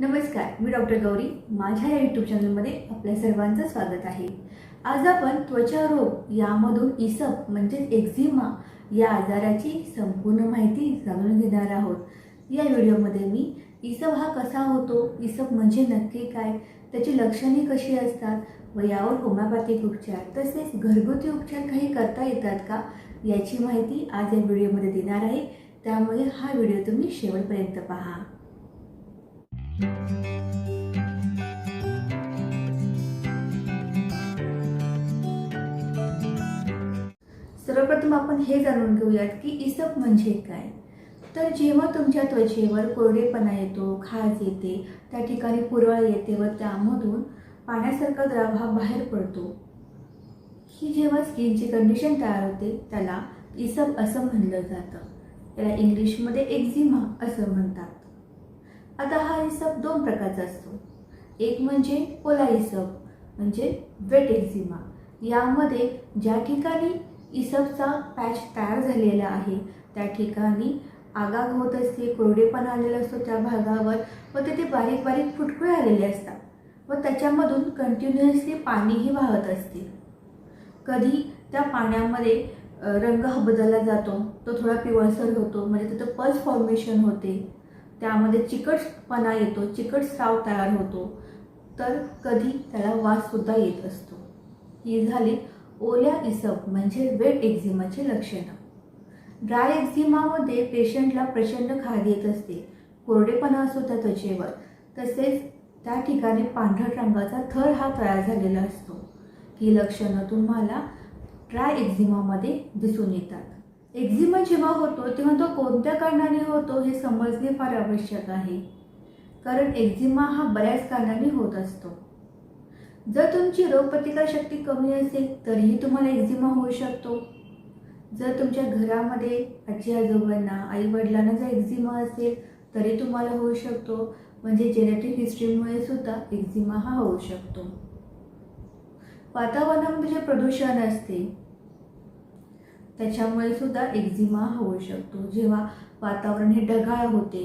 नमस्कार मी डॉक्टर गौरी. माझ्या या यूट्यूब चॅनलमध्ये आपल्या सर्वांचं स्वागत आहे. आज आपण त्वचा रोग यामधून इसप म्हणजेच एक्झिमा या आजाराची संपूर्ण माहिती जाणून घेणार आहोत. या व्हिडिओमध्ये मी इसप हा कसा होतो इसप म्हणजे नक्की काय त्याची लक्षणे कशी असतात व यावर होमिओपॅथिक उपचार तसेच घरगुती उपचार काही करता येतात का याची माहिती आज या व्हिडिओमध्ये देणार आहे. त्यामुळे हा व्हिडिओ तुम्ही शेवटपर्यंत पहा. सर्वप्रथम आपण हे जाणून घेऊयात की इसप म्हणजे काय. तर जेव्हा तुमच्या त्वचेवर कोरडेपणा येतो खाज येते त्या ठिकाणी पुरळ येते व त्यामधून पाण्यासारखा द्राव हा बाहेर पडतो. ही जेव्हा स्किनची कंडिशन तयार होते त्याला इसप असं म्हणलं जातं. त्याला इंग्लिशमध्ये एक्झिमा असं म्हणतात. आता हा हिसाब दोन प्रकारचा असतो. एक म्हणजे ओला हिसब म्हणजे वेट एक्झिमा यामध्ये ज्या ठिकाणी इसबचा पॅच तयार झालेला आहे त्या ठिकाणी आगाग होत असते कोरडेपणा आलेला असतो त्या भागावर व तिथे बारीक बारीक फुटकुळे आलेले असतात. व त्याच्यामधून कंटिन्युअसली पाणीही वाहत असते. कधी त्या पाण्यामध्ये रंग बदलला जातो तो थोडा पिवळसर होतो म्हणजे तिथं पल्स फॉर्मेशन होते. त्यामध्ये चिकटपणा येतो चिकट स्राव तयार होतो तर कधी त्याला वाससुद्धा येत असतो. ही झाली ओल्या इसप म्हणजे वेट एक्झिमाची लक्षणं. ड्राय एक्झिमामध्ये पेशंटला प्रचंड खाद येत असते. कोरडेपणा असतो त्या त्वचेवर तसेच त्या ठिकाणी पांढऱ्या रंगाचा थर हा तयार झालेला असतो. ही लक्षणं तुम्हाला ड्राय एक्झिमामध्ये दिसून येतात. एक्झिमा जेव्हा होतो तेव्हा तो कोणत्या कारणाने होतो हे समजणे फार आवश्यक आहे. कारण एक्झिमा हा बऱ्याच कारणाने होत असतो. जर तुमची रोगप्रतिकार शक्ती कमी असेल तरीही तुम्हाला एक्झिमा होऊ शकतो. जर तुमच्या घरामध्ये आजी आजोबांना आई वडिलांना जर एक्झिमा असेल तरी तुम्हाला होऊ शकतो. म्हणजे जेनेटिक हिस्ट्रीमुळे सुद्धा एक्झिमा हा होऊ शकतो. वातावरणामध्ये जे प्रदूषण असते. त्याच्यामुळे सुद्धा एक्झिमा होऊ शकतो. जेव्हा वातावरण हे ढगाळ होते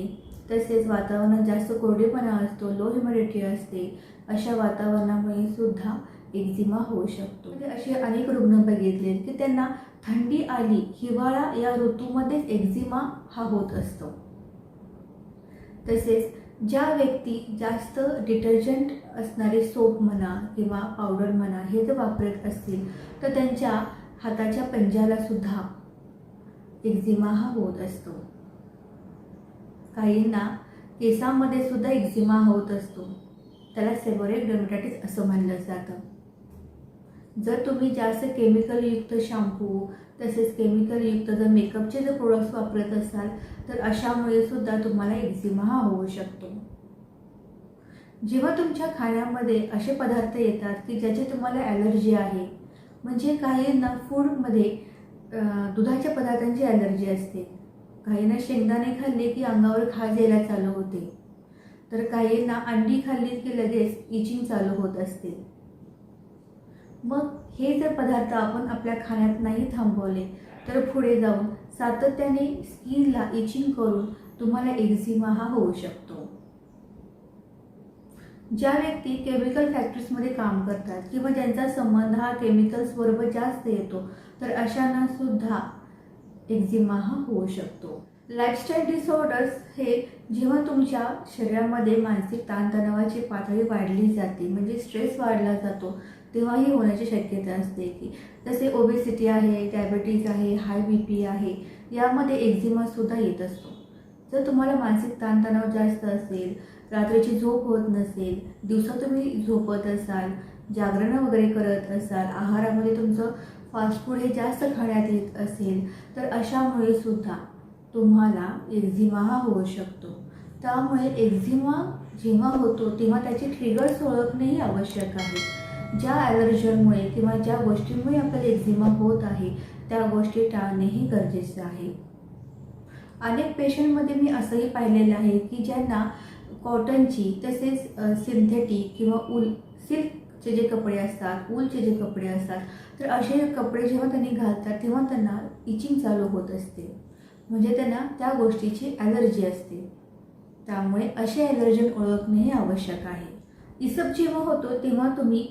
तसेच वातावरणात जास्त कोरडेपणा असतो लो ह्युमिडिटी असते अशा वातावरणामुळे सुद्धा एक्झिमा होऊ शकतो. म्हणजे असे अनेक रुग्ण बघितले की त्यांना थंडी आली हिवाळा या ऋतूमध्येच एक्झिमा हा होत असतो. तसेच ज्या व्यक्ती जास्त डिटर्जंट असणारे सोप म्हणा किंवा पावडर म्हणा हे जर वापरत असतील तर त्यांच्या हाताच्या पंजाला सुद्धा एक्झिमा हा होत असतो. काहींना केसांमध्ये सुद्धा एक्झिमा होत असतो. त्याला सेबोरेक डर्मेटायटिस असं म्हणलं जातं. जर तुम्ही जास्त केमिकलयुक्त शॅम्पू तसेच केमिकलयुक्त जर मेकअपचे जर प्रोडक्ट्स वापरत असाल तर अशामुळे सुद्धा तुम्हाला एक्झिमा हा होऊ शकतो. जेव्हा तुमच्या खाण्यामध्ये असे पदार्थ येतात की ज्याची तुम्हाला ॲलर्जी आहे म्हणजे काहींना फूडमध्ये दुधाच्या पदार्थांची ॲलर्जी असते. काहींना शेंगदाणे खाल्ले की अंगावर खाज यायला चालू होते. तर काहींना अंडी खाल्ली की लगेच इचिंग चालू होत असते. मग हे जर पदार्थ आपण आपल्या खाण्यात नाही थांबवले तर पुढे जाऊन सातत्याने स्किनला इचिंग करून तुम्हाला एक्झिमा हा होऊ शकतो. ज्या व्यक्ती केमिकल फॅक्टरीजमध्ये काम करतात किंवा ज्यांचा संबंध हा केमिकल्सबरोबर जास्त येतो तर अशांना सुद्धा एक्झिमा हा होऊ शकतो. लाईफस्टाईल डिसऑर्डर्स हे जेव्हा तुमच्या शरीरामध्ये मानसिक ताणतणावाची पातळी वाढली जाते म्हणजे स्ट्रेस वाढला जातो तेव्हाही होण्याची शक्यता असते की जसे ओबेसिटी आहे डायबिटीज आहे हाय बी पी आहे यामध्ये एक्झिमासुद्धा येत असतो. जर तुम्हाला मानसिक ताणतणाव जास्त असेल रात्रीची झोप होत नसेल दिवसा तुम्ही झोपत असाल जागरणं वगैरे करत असाल आहारामध्ये तुमचं फास्ट फूड हे जास्त खाण्यात येत असेल तर अशामुळे सुद्धा तुम्हाला एक्झिमा हा होऊ शकतो. त्यामुळे एक्झिमा जेव्हा होतो तेव्हा त्याचे ट्रिगर्स ओळखणेही आवश्यक आहे. ज्या ॲलर्जनमुळे किंवा ज्या गोष्टींमुळे आपल्याला एक्झिमा होत आहे त्या गोष्टी टाळणेही गरजेचं आहे. अनेक पेशंटमध्ये मी असंही पाहिलेलं आहे की ज्यांना कॉटनची तसेच सिंथेटिक किंवा उल सिल्कचे जे कपडे असतात ऊलचे जे कपडे असतात तर असे कपडे जेव्हा त्यांनी घालतात तेव्हा त्यांना इचिंग चालू होत असते. म्हणजे त्यांना त्या गोष्टीची ॲलर्जी असते. त्यामुळे असे ॲलर्जन ओळखणे हे आवश्यक आहे. इसप जेव्हा होतो तेव्हा तुम्ही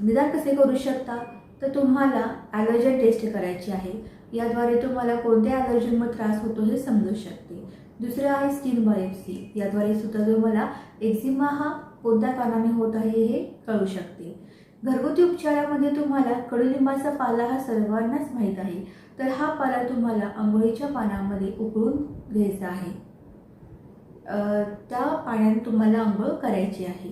निदान कसे करू शकता? तर तुम्हाला ॲलर्जन टेस्ट करायची आहे. याद्वारे तुम्हाला कोणत्या ॲलर्जनमुळे त्रास होतो हे समजू शकते. दुसरं आहे स्किन बायोप्सी याद्वारे सुद्धा तुम्हाला एक्झिमा हा कोणत्या कारणाने होत आहे हे कळू शकते. घरगुती उपचारामध्ये तुम्हाला कडुलिंबाचा पाला हा सर्वांनाच माहीत आहे. तर हा पाला तुम्हाला आंघोळीच्या पानामध्ये उकळून घ्यायचा आहे. त्या पाण्याने तुम्हाला आंघोळ करायची आहे.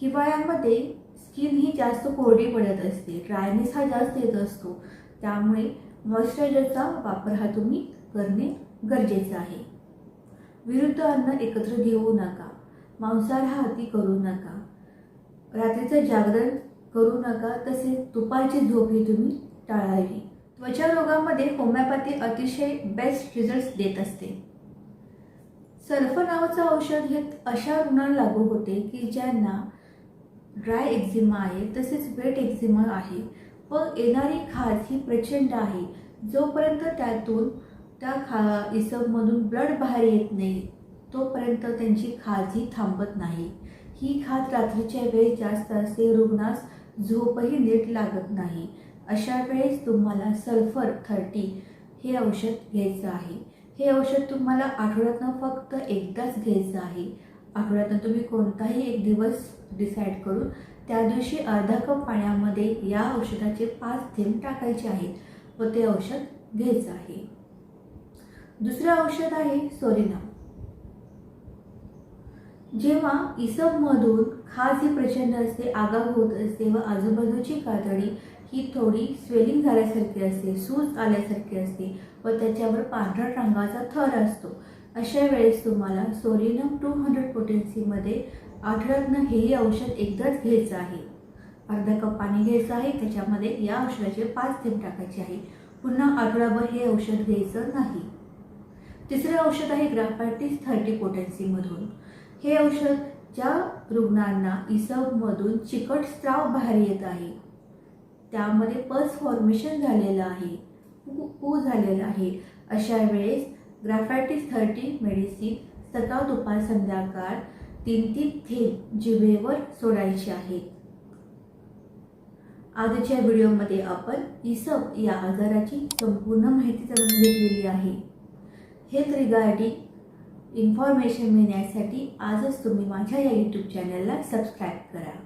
हिवाळ्यामध्ये स्किन ही जास्त कोरडी पडत असते. ड्रायनेस हा जास्त येत असतो. त्यामुळे मॉइश्चरायझरचा वापर हा तुम्ही करणे गरजेचं आहे. विरुद्ध अन्न एकत्र घेऊ नका. मांसाहार हा अति करू नका. रात्रीचं जागरण करू नका. तसेच तुपाची झोप ही तुम्ही टाळावी. त्वचा रोगामध्ये होमिओपॅथी अतिशय बेस्ट रिझल्ट देत असते. सल्फर नावाचं औषध हे अशा रुग्णांना लागू होते की ज्यांना ड्राय एक्झिमा आहे तसेच वेट एक्झिमा आहे. व येणारी खाज ही प्रचंड आहे. जोपर्यंत त्यातून त्या खा इसममधून ब्लड बाहेर येत नाही तोपर्यंत त्यांची खाज ही थांबत नाही. ही खाज रात्रीच्या वेळेस जास्त असते रुग्णास झोपही नीट लागत नाही. अशा वेळेस तुम्हाला सल्फर थर्टी हे औषध घ्यायचं आहे. हे औषध तुम्हाला आठवड्यातनं फक्त एकदाच घ्यायचं आहे. आठवड्यातनं तुम्ही कोणताही एक दिवस डिसाईड करून त्या दिवशी अर्धा कप पाण्यामध्ये या औषधाचे पाच थेंब टाकायचे आहेत व ते औषध घ्यायचं आहे. दुसरं औषध आहे सोरिना. जेव्हा इसबमधून खाज ही प्रचंड असते आगाग होत असते व आजूबाजूची कातडी ही थोडी स्वेलिंग झाल्यासारखी असते सूज आल्यासारखी असते व त्याच्यावर पांढऱ्या रंगाचा थर असतो. अशा वेळेस तुम्हाला सोलिनम टू हंड्रेड पोटेन्सीमध्ये आठवड्यातनं हेही औषध एकदाच घ्यायचं आहे. अर्धा कप पाणी घ्यायचं आहे त्याच्यामध्ये या औषधाचे पाच थेंब टाकायचे आहे. पुन्हा आठवडाभर हे औषध घ्यायचं नाही. तिसरं औषध आहे ग्राफायटिस थर्टी पोटॅन्सीमधून हे औषध ज्या रुग्णांना इसबमधून चिकट स्त्राव बाहेर येत आहे त्यामध्ये पस फॉर्मेशन झालेलं आहे पू पू झालेलं आहे. अशा वेळेस ग्राफायटिस थर्टी मेडिसिन सकाळ दुपार संध्याकाळ तीन तीन थेंब जिभेवर सोडायचे आहेत. आजच्या व्हिडिओमध्ये आपण इसब या आजाराची संपूर्ण माहिती जाणून घेतलेली आहे. हेल्थ रिगार्डिंग इन्फॉर्मेशन मिळण्यासाठी आजच तुम्ही माझ्या या यूट्यूब चॅनलला सबस्क्राईब करा.